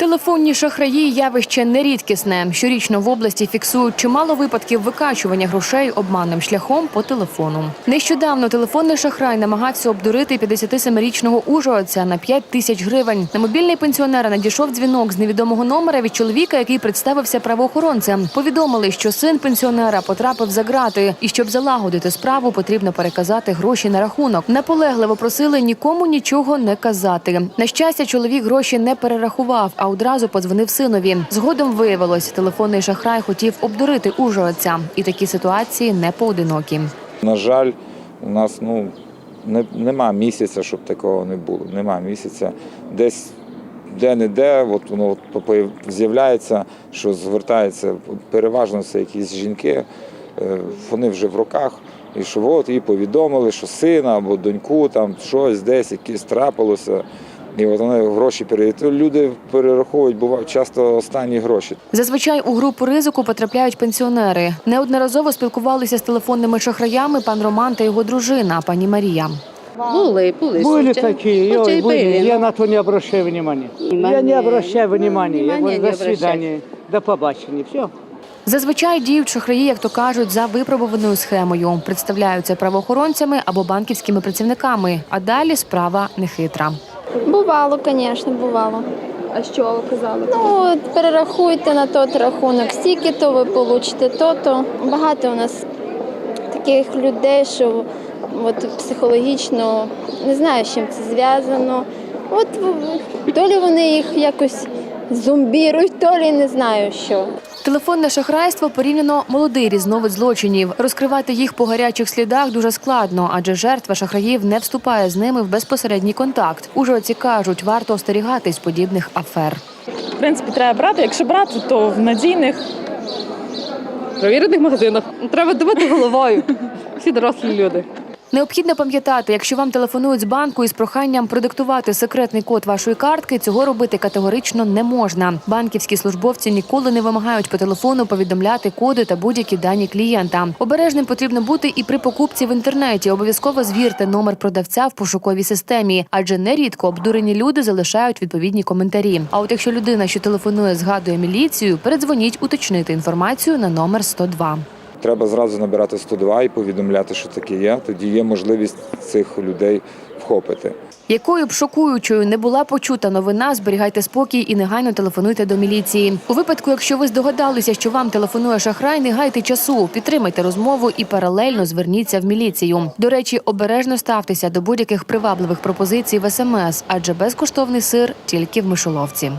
Телефонні шахраї явище нерідкісне. Щорічно в області фіксують чимало випадків викачування грошей обманним шляхом по телефону. Нещодавно телефонний шахрай намагався обдурити 57-річного ужгородця на 5 тисяч гривень. На мобільний пенсіонера надійшов дзвінок з невідомого номера від чоловіка, який представився правоохоронцем. Повідомили, що син пенсіонера потрапив за грати, і щоб залагодити справу, потрібно переказати гроші на рахунок. Наполегливо просили нікому нічого не казати. На щастя, чоловік гроші не перерахував, а одразу подзвонив синові. Згодом виявилось, телефонний шахрай хотів обдурити ужгородця. І такі ситуації не поодинокі. На жаль, у нас ну, не, нема місяця, щоб такого не було. Нема місяця. Десь де-не-де, от воно от з'являється, що звертається переважно це якісь жінки, е, вони вже в руках. І що от їй повідомили, що сина або доньку там щось десь якесь трапилося. І от вони гроші передають. Люди перераховують, бувають часто останні гроші. Зазвичай у групу ризику потрапляють пенсіонери. Неодноразово спілкувалися з телефонними шахраями пан Роман та його дружина, пані Марія. Були, були. Были случаи. такие, Случаи ой, были. были, Я но на то не обращаю внимания. Внимание. Я не обращаю внимания. Я Внимание говорю, не до обращать. свидания, до побачення. Все. Зазвичай діють шахраї, як то кажуть, за випробуваною схемою. Представляються правоохоронцями або банківськими працівниками. А далі справа нехитра. Бувало, звісно, бувало. А що ви казали? Ну, перерахуйте на тот рахунок, стільки то ви получите, то то. Багато у нас таких людей, що от психологічно не знаю, з чим це зв'язано. От то лі вони їх якось зомбірують, то лі не знаю що. Телефонне шахрайство порівняно молодий різновид злочинів. Розкривати їх по гарячих слідах дуже складно, адже жертва шахраїв не вступає з ними в безпосередній контакт. Ужгородці кажуть, варто остерігатись подібних афер. В принципі, треба брати. Якщо брати, то в надійних Провірених магазинах. Треба думати головою. Всі дорослі люди. Необхідно пам'ятати, якщо вам телефонують з банку із проханням продиктувати секретний код вашої картки, цього робити категорично не можна. Банківські службовці ніколи не вимагають по телефону повідомляти коди та будь-які дані клієнта. Обережним потрібно бути і при покупці в інтернеті. Обов'язково звірте номер продавця в пошуковій системі, адже нерідко обдурені люди залишають відповідні коментарі. А от якщо людина, що телефонує, згадує міліцію, передзвоніть уточнити інформацію на номер 102. Треба зразу набирати 102 і повідомляти, що таке є. Тоді є можливість цих людей вхопити. Якою б шокуючою не була почута новина, зберігайте спокій і негайно телефонуйте до міліції. У випадку, якщо ви здогадалися, що вам телефонує шахрай, не гайте часу, підтримайте розмову і паралельно зверніться в міліцію. До речі, обережно ставтеся до будь-яких привабливих пропозицій в СМС, адже безкоштовний сир тільки в мишоловці.